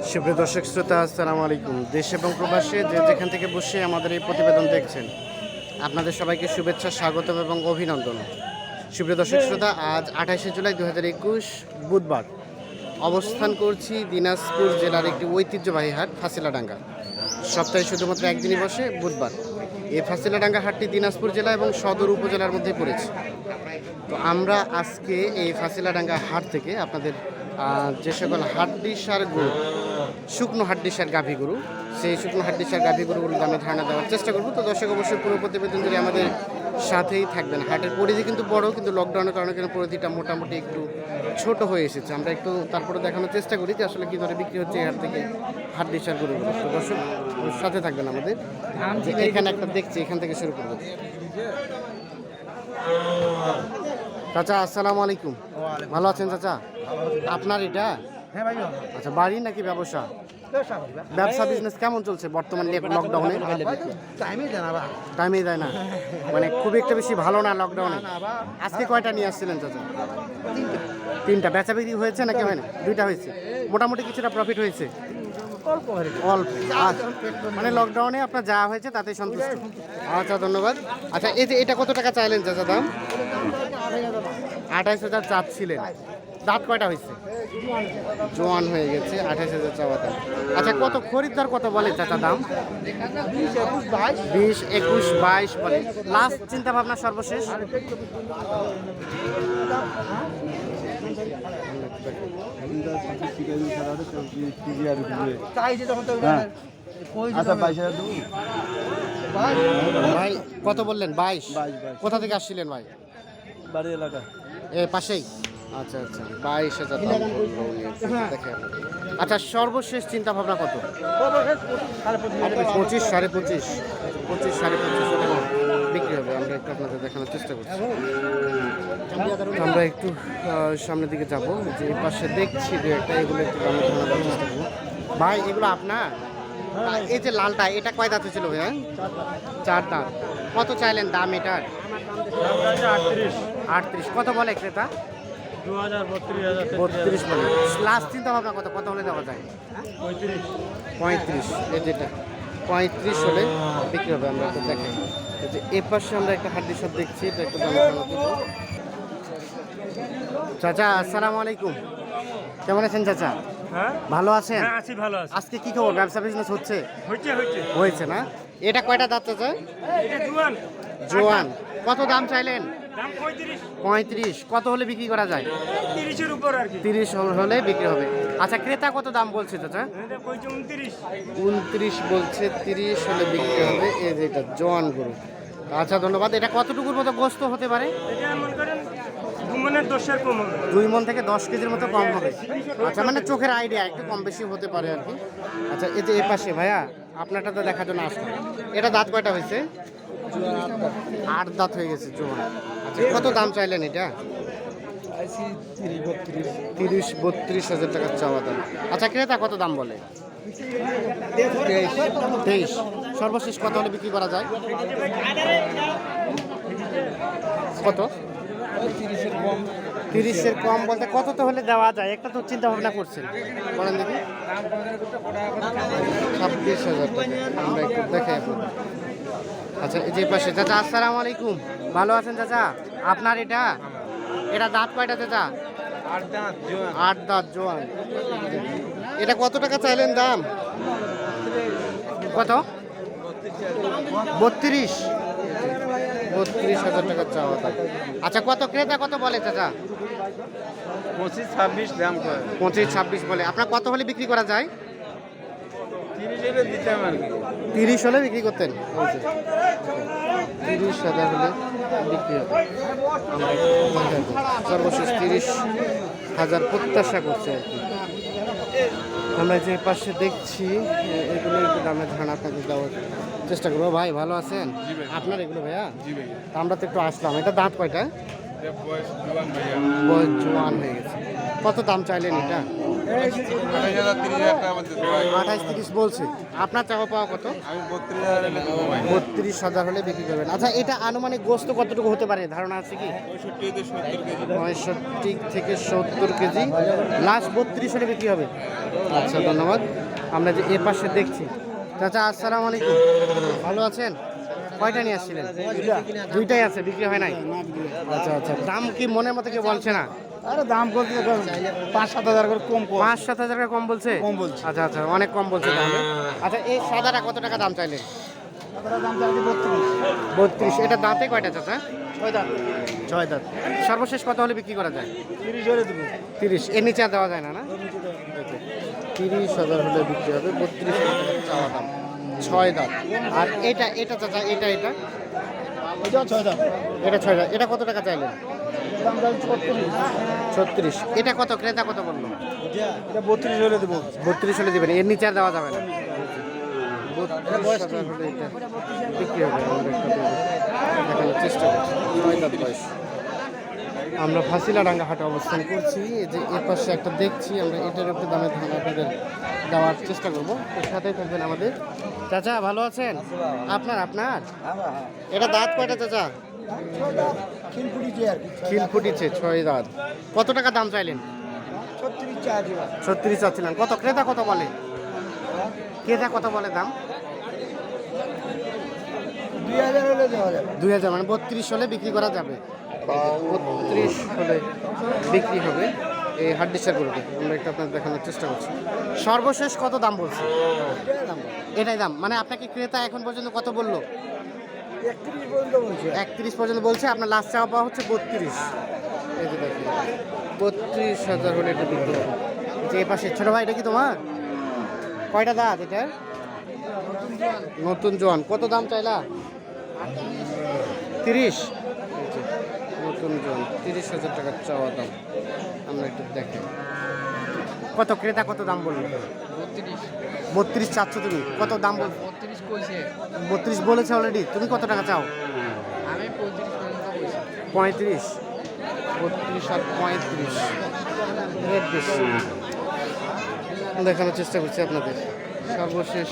সুপ্রিয় দর্শক, শ্রোতা, আসসালামু আলাইকুম। দেশ এবং প্রবাসে যে যেখান থেকে বসে আমাদের এই প্রতিবেদন দেখছেন, আপনাদের সবাইকে শুভেচ্ছা, স্বাগতম এবং অভিনন্দন। সুপ্রিয় দর্শক, শ্রোতা, আজ আঠাশে জুলাই দু হাজার একুশ বুধবার। অবস্থান করছি দিনাজপুর জেলার একটি ঐতিহ্যবাহী হাট, ফাঁসিলাডাঙ্গা। সপ্তাহে শুধুমাত্র একদিনই বসে বুধবার। এই ফাঁসিলাডাঙ্গা হাটটি দিনাজপুর জেলা এবং সদর উপজেলার মধ্যে পড়েছে। তো আমরা আজকে এই ফাঁসিলাডাঙ্গা হাট থেকে আপনাদের যে সকল হাড্ডি সার গরু শুকনো হাড্ডি সার গাভী গরু সেই শুকনো হাড্ডি সার গাভী গরুগুলোর দামে ধারণা দেওয়ার চেষ্টা করব। তো দর্শক অবশ্যই পুরো প্রতিবেদন জুড়ে আমাদের সাথেই থাকবেন। হাটের পরিধি কিন্তু বড় কিন্তু লকডাউনের কারণে কিন্তু পরিধিটা মোটামুটি একটু ছোট হয়ে এসেছে। আমরা একটু তারপরে দেখানোর চেষ্টা করি যে আসলে কী ধরে বিক্রি হচ্ছে হাট থেকে সার গরুগুলো। তো দর্শক সাথে থাকবেন আমাদের। এখানে একটা দেখছি এখান থেকে শুরু করব। চাচা আসসালামু আলাইকুম। ভালো আছেন চাচা? আপনার এটা? হ্যাঁ আচ্ছা বাড়ি নাকি ব্যবসা? ব্যবসা বিজনেস কেমন চলছে বর্তমানে লকডাউনে টাইমে যায় না মানে খুব একটা বেশি ভালো না লকডাউনে আজকে কয়টা নিয়ে আসছিলেন চাচা? তিনটা। বেচা বিক্রি হয়েছে নাকি হয় না দুইটা হয়েছে। মোটামুটি কিছুটা প্রফিট হয়েছে। অল্প অল্প। আচ্ছা। মানে লকডাউনে আপনার যা হয়েছে তাতে সন্তুষ্ট। আচ্ছা ধন্যবাদ। আচ্ছা এই যে এটা কত টাকা চাইলেন চাচা দাম? আঠাইশ হাজার চাচ্ছিলেন। দাঁত কয়টা হয়েছে? জোয়ান হয়ে গেছে, আঠাইশ হাজার চাওয়া আচ্ছা কত খরিদ্দার কত বলে চাচা দাম? বিশ, একুশ, বাইশ বলে। লাস্ট চিন্তা ভাবনা সর্বশেষ চাইছে তখন তো হ্যাঁ। কই আচ্ছা বাইশ হাজার দেবো ভাই কত বললেন? বাইশ? কোথা থেকে আসছিলেন ভাই? বাড়ি এলাকা। এ পাশেই? আচ্ছা আচ্ছা বাইশ হাজার। দেখেন। আচ্ছা সর্বশেষ চিন্তা ভাবনা কত? পঁচিশ সাড়ে পঁচিশ। পঁচিশ সাড়ে পঁচিশ। হবে, আমরা একটু আপনাদের দেখানোর চেষ্টা করছি। আমরা একটু সামনের দিকে যাব, যে পাশে দেখছি যে একটা, এগুলো একটু ধারণা দেওয়ার চেষ্টা করব। ভাই, এগুলো আপনার? এই যে লালটা, এটা কয় দাঁতে ছিল ভাইয়া চার দাঁত। কত চাইলেন দাম এটার? আটত্রিশ। কত বলে ক্রেতা? লাস্ট চিন্তা ভাবনা কত? কত হলে দেওয়া যায়? পঁয়ত্রিশ, এই যেটা। পঁয়ত্রিশ হলে বিক্রি হবে আমরা একটু দেখাই যে এ পাশে আমরা একটা হাড্ডি সব দেখছি এটা একটু দাম চাচা আসসালামু আলাইকুম। কেমন আছেন চাচা? হ্যাঁ? ভালো আছেন? হ্যাঁ আছি ভালো আছি। আজকে কি খবর? ব্যবসা বিজনেস হচ্ছে? হচ্ছে হচ্ছে। হয়েছে না? এটা কয়টা দাঁত চাচা? জুয়ান। জোয়ান। কত দাম চাইলেন? পঁয়ত্রিশ। কত হলে বিক্রি করা যায়? তিরিশের উপর আর কি। তিরিশ হলে বিক্রি হবে। আচ্ছা ক্রেতা কত দাম বলছে চাচা? উনত্রিশ। বলছে তিরিশ হলে বিক্রি হবে। এই যে এটা জোয়ান গরু। আচ্ছা ধন্যবাদ। এটা কতটুকুর মতো গোস্ত হতে পারে? এটা মনে করেন ঘুমনের দশের কম হবে। দুই মন থেকে দশ কেজির মতো কম হবে। আচ্ছা মানে চোখের আইডিয়া একটু কম বেশি হতে পারে আর কি। আচ্ছা এই যে এ পাশে ভাইয়া আপনারটা তো দেখার জন্য আসলাম। এটা দাঁত কয়টা হয়েছে? আট দাঁত হয়ে গেছে জোয়ান। কত দাম চাইলেন এটা? তিরিশ বত্রিশ। হাজার টাকার চাওয়া দাম। আচ্ছা ক্রেতা কত দাম বলে? তেইশ। সর্বশেষ কত হলে বিক্রি করা যায়? কত? তিরিশের কম। বলতে কত তো হলে দেওয়া যায়? একটা তো চিন্তা ভাবনা করছেন। বলেন দেখি। ছাব্বিশ হাজার টাকা। আমরা একটু আপনাদের আচ্ছা এই যে পাশে চাচা আসসালামু আলাইকুম। ভালো আছেন চাচা? আপনার এটা? এটা দাঁত কয়টা চাচা? আট দাঁত জোয়ান। এটা কত টাকা চাইলেন দাম? কত? বত্রিশ। বত্রিশ হাজার টাকা চাওয়া দাম। আচ্ছা কত ক্রেতা কত বলে চাচা? পঁচিশ ছাব্বিশ দাম পঁচিশ ছাব্বিশ বলে। আপনার কত হলে বিক্রি করা যায়? তিরিশ কি। তিরিশ হলে বিক্রি করতেন। তিরিশ হাজার হলে বিক্রি হবে। সর্বশেষ তিরিশ হাজার প্রত্যাশা করছে আর কি। আমরা যে পাশে দেখছি এগুলো একটু দামের ধারণা আপনাকে দেওয়ার চেষ্টা করব। ভাই ভালো আছেন? আপনার এগুলো ভাইয়া? আমরা তো একটু আসলাম। এটা দাঁত কয়টা? বয়স জোয়ান হয়ে গেছে। কত দাম চাইলেন এটা? আঠাইশ তিরিশ আপনার পাওয়া কত? বত্রিশ হাজার হলে বিক্রি আচ্ছা এটা আনুমানিক কতটুকু হতে পারে? ধারণা আছে কি? থেকে সত্তর কেজি। লাস্ট বত্রিশ হবে। আচ্ছা ধন্যবাদ। আমরা যে এ পাশে দেখছি। চাচা, আসসালামু আলাইকুম। ভালো আছেন? কয়টা নিয়ে আসছিলেন? দুইটাই আছে বিক্রি হয় নাই? আচ্ছা আচ্ছা। দাম কি মনের মতো কেউ বলছে না? আরে দাম বলতে পাঁচ সাত হাজার করে কম পাঁচ সাত হাজার টাকা কম বলছে? কম বলছে। আচ্ছা আচ্ছা অনেক কম বলছে তাহলে। আচ্ছা এই সাদাটা কত টাকা দাম চাইলেন বত্রিশ। এটা দাঁতে কয়টা চাচা? ছয় দাম ছয় দাঁত। সর্বশেষ কত হলে বিক্রি করা যায়? তিরিশ হলে দেবো। তিরিশ এর নিচে দেওয়া যায় না না? তিরিশ হাজার হলে বিক্রি হবে বত্রিশ চাওয়া দাম। ছয় দাঁত। আর এটা এটা চাচা, এটা এটা? ছয় দাম এটা ছয় দাঁত। এটা কত টাকা চাইলেন? ছত্রিশ। এটা কত? ক্রেতা কত বলল? এটা বত্রিশ হলে দেবো বত্রিশ হলে দেবেন। এর নিচে দেওয়া যাবে না। বিক্রি হবে। দেখানোর চেষ্টা করছি। ছয় দাঁত বয়স। আমরা ফাঁসিলাডাঙ্গা হাটে অবস্থান করছি। যে এর পাশে একটা দেখছি। আমরা এটার একটু দামে ধান আপনাদের দেওয়ার চেষ্টা করব। এর সাথে থাকবেন আমাদের চাচা, ভালো আছেন? আপনার আপনার? এটা দাঁত কয়টা, চাচা? খিল ছয় দাঁত। কত টাকা দাম চাইলেন? ছত্রিশ চাচ্ছিলেন কত? ক্রেতা কত বলে? ক্রেতা কত বলে দাম? দুই হাজার মানে বত্রিশ হলে বিক্রি করা যাবে। বত্রিশ হলে বিক্রি হবে। এই হাড্ডিসার গরুটি। আমরা একটু আপনাদের দেখানোর চেষ্টা করছি। সর্বশেষ কত দাম বলছে? এটাই দাম। মানে আপনাকে ক্রেতা এখন পর্যন্ত কত বলল? একত্রিশ পর্যন্ত বলছে। পর্যন্ত বলছে আপনার লাস্ট চাওয়া পাওয়া হচ্ছে বত্রিশ। এই যে দেখুন বত্রিশ হাজার হলে এটা বিক্রি হবে। যে পাশে ছোটো ভাই এটা কি তোমার? কয়টা দাঁত এটা নতুন জোয়ান। কত দাম চাইলা? তিরিশ। জোয়ান তিরিশ হাজার টাকার চাওয়া দাম। আমরা একটু দেখি। কত ক্রেতা কত দাম বলল? বত্রিশ। চাচ্ছ তুমি? কত দাম বল বত্রিশ কইছে। বত্রিশ বলেছে অলরেডি তুমি কত টাকা চাও? আমি পঁয়ত্রিশ পঁয়ত্রিশ? বত্রিশ আর পঁয়ত্রিশ। রেট বেশি। দেখানোর চেষ্টা করছি আপনাদের। সর্বশেষ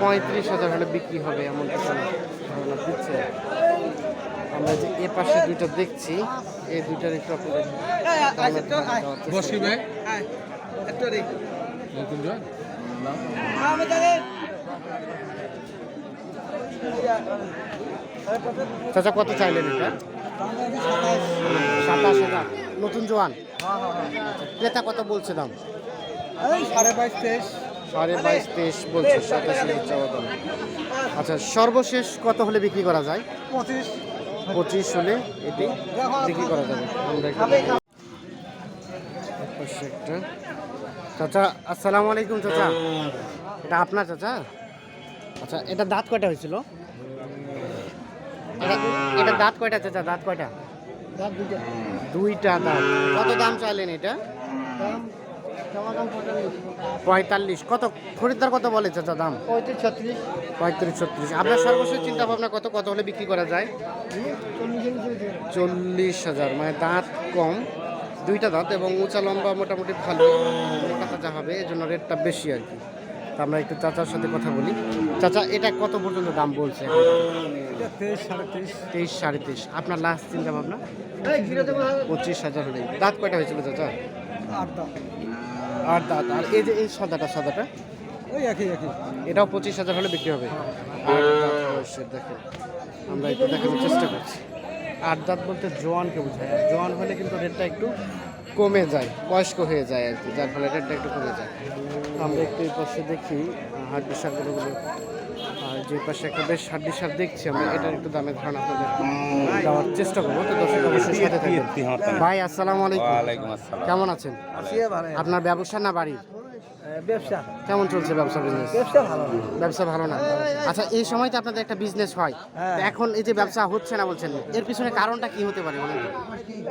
পঁয়ত্রিশ হাজার হলে বিক্রি হবে এমন কিছু ধারণা দিচ্ছে। আমরা যে এ পাশে দুইটা দেখছি এই দুইটার একটু আপনাদের। চাচা কত চাইলেন এটা? সাতাশ হাজার। নতুন জোয়ান? ক্রেতা কত বলছে দাম সাড়ে বাইশ তেইশ সাড়ে বাইশ তেইশ বলছে সাতাশ হাজার চাওয়া দাম। আচ্ছা সর্বশেষ কত হলে বিক্রি করা যায়? পঁচিশ। পঁচিশ হলে এটি বিক্রি করা যাবে। আমরা একটু। চাচা আসসালামু আলাইকুম চাচা। এটা আপনার চাচা? আচ্ছা এটা দাঁত কয়টা হয়েছিল? এটা দাঁত কয়টা চাচা? দাঁত কয়টা? দুইটা। দাঁত। কত দাম চাইলেন এটা? পঁয়তাল্লিশ। কত? খরিদ্দার কত বলে চাচা দাম? পঁয়ত্রিশ ছত্রিশ। পঁয়ত্রিশ ছত্রিশ। আপনার সর্বশেষ চিন্তা ভাবনা কত? কত হলে বিক্রি করা যায়? চল্লিশ হাজার। মানে দাঁত কম দুইটা দাঁত এবং উঁচা লম্বা মোটামুটি ভালো মোটা যা হবে এই জন্য রেটটা বেশি আর কি। আমরা একটু চাচার সাথে কথা বলি। চাচা এটা কত পর্যন্ত দাম বলছে? তেইশ সাড়ে তেইশ। আপনার লাস্ট চিন্তা ভাবনা পঁচিশ হাজার হলে দাঁত কয়টা হয়েছিল চাচা? আর দাঁত আর এই যে এই সাদাটা সাদাটা? ওই একই একই। এটাও পঁচিশ হাজার হলে বিক্রি হবে। আর দাঁত বয়সের দেখেন আমরা একটু দেখানোর চেষ্টা করছি। আর দাঁত বলতে জোয়ানকে বোঝায় আর জোয়ান হলে কিন্তু রেটটা একটু কমে যায় বয়স্ক হয়ে যায় আর কি যার ফলে রেটটা একটু কমে যায়। আমরা একটু পাশে দেখি হাট সারগুলো আর যে পাশে একটা বেশ হাড্ডি সার দেখছি আমরা এটার একটু দামে ধারণা আপনাদের দেওয়ার চেষ্টা করব। তো দর্শক অবশ্যই সাথে থাকবেন। ভাই আসসালামু আলাইকুম। কেমন আছেন? আপনার ব্যবসা না বাড়ি ব্যবসা। কেমন চলছে ব্যবসা বিজনেস ব্যবসা ভালো না। ব্যবসা ভালো না? আচ্ছা এই সময় তো আপনাদের একটা বিজনেস হয়। হ্যাঁ। এখন এই যে ব্যবসা হচ্ছে না বলছেন এর পিছনে কারণটা কি হতে পারে বলেন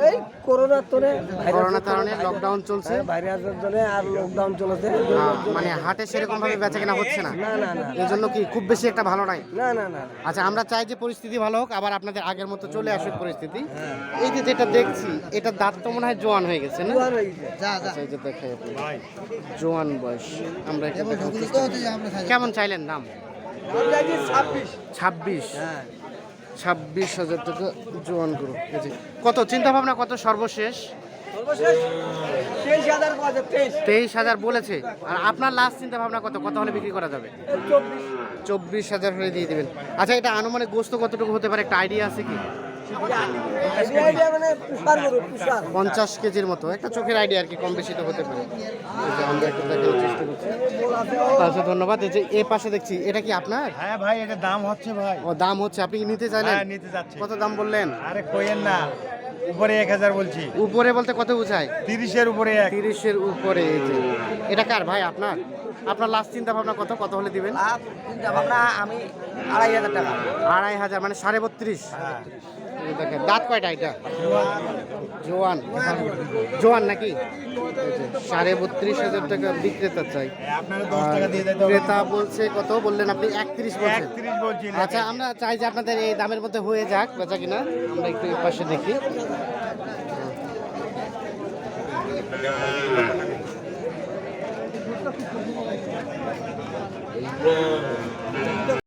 এই করোনার তোরে করোনার কারণে লকডাউন চলছে। ভাইরাসের জন্য আর লকডাউন চলেছে। মানে হাটে সেরকম ভাবে বেচা কেনা হচ্ছে না? না না না। এই জন্য কি খুব বেশি একটা ভালো নাই? না না না। আচ্ছা আমরা চাই যে পরিস্থিতি ভালো হোক আবার আপনাদের আগের মতো চলে আসুক পরিস্থিতি। এই যে যেটা দেখছি এটা দাঁত তো মনে হয় জোয়ান হয়ে গেছে না? জোয়ান হয়ে গেছে। আচ্ছা, এই যে দেখাই জোয়ান বয়স। আমরা একটু দেখার চেষ্টা করি। কেমন চাইলেন দাম? ছাব্বিশ। ছাব্বিশ? হ্যাঁ। হাজার টাকা জোয়ান যে। কত চিন্তা ভাবনা কত সর্বশেষ? সর্বশেষ তেইশ হাজার বলেছে। আর আপনার লাস্ট চিন্তা ভাবনা কত? কত হলে বিক্রি করা যাবে? চব্বিশ। চব্বিশ হাজার হলে দিয়ে দেবেন। আচ্ছা এটা আনুমানিক গোস্ত কতটুকু হতে পারে? একটা আইডিয়া আছে কি? মানে পঞ্চাশ কেজির মতো। একটা চোখের আইডিয়া আর কি কম বেশি তো হতে পারে। এই আমরা একটু দেখার চেষ্টা করছি। আচ্ছা ধন্যবাদ। এই যে এ পাশে দেখছি এটা কি আপনার? হ্যাঁ ভাই এটা দাম হচ্ছে ভাই। ও দাম হচ্ছে। আপনি কি নিতে চাইলেন? হ্যাঁ নিতে যাচ্ছে। কত দাম বললেন? আরে কইেন না উপরে এক হাজার বলছি। উপরে বলতে কত বুঝায়? তিরিশের উপরে এক। তিরিশের উপরে এই যে। এটা কার ভাই আপনার? আপনার লাস্ট চিন্তা ভাবনা কত? কত হলে দিবেন? চিন্তা ভাবনা আমি আড়াই হাজার টাকা। আড়াই হাজার মানে সাড়ে বত্রিশ? এই দেখেন দাঁত কয়টা এটা? জোয়ান। জোয়ান নাকি? সাড়ে বত্রিশ হাজার টাকা বিক্রেতা চাই। ক্রেতা বলছে কত বললেন আপনি? একত্রিশ বলছেন। আচ্ছা আমরা চাই যে আপনাদের এই দামের মধ্যে হয়ে যাক বেচা কিনা। আমরা একটু পাশে দেখি।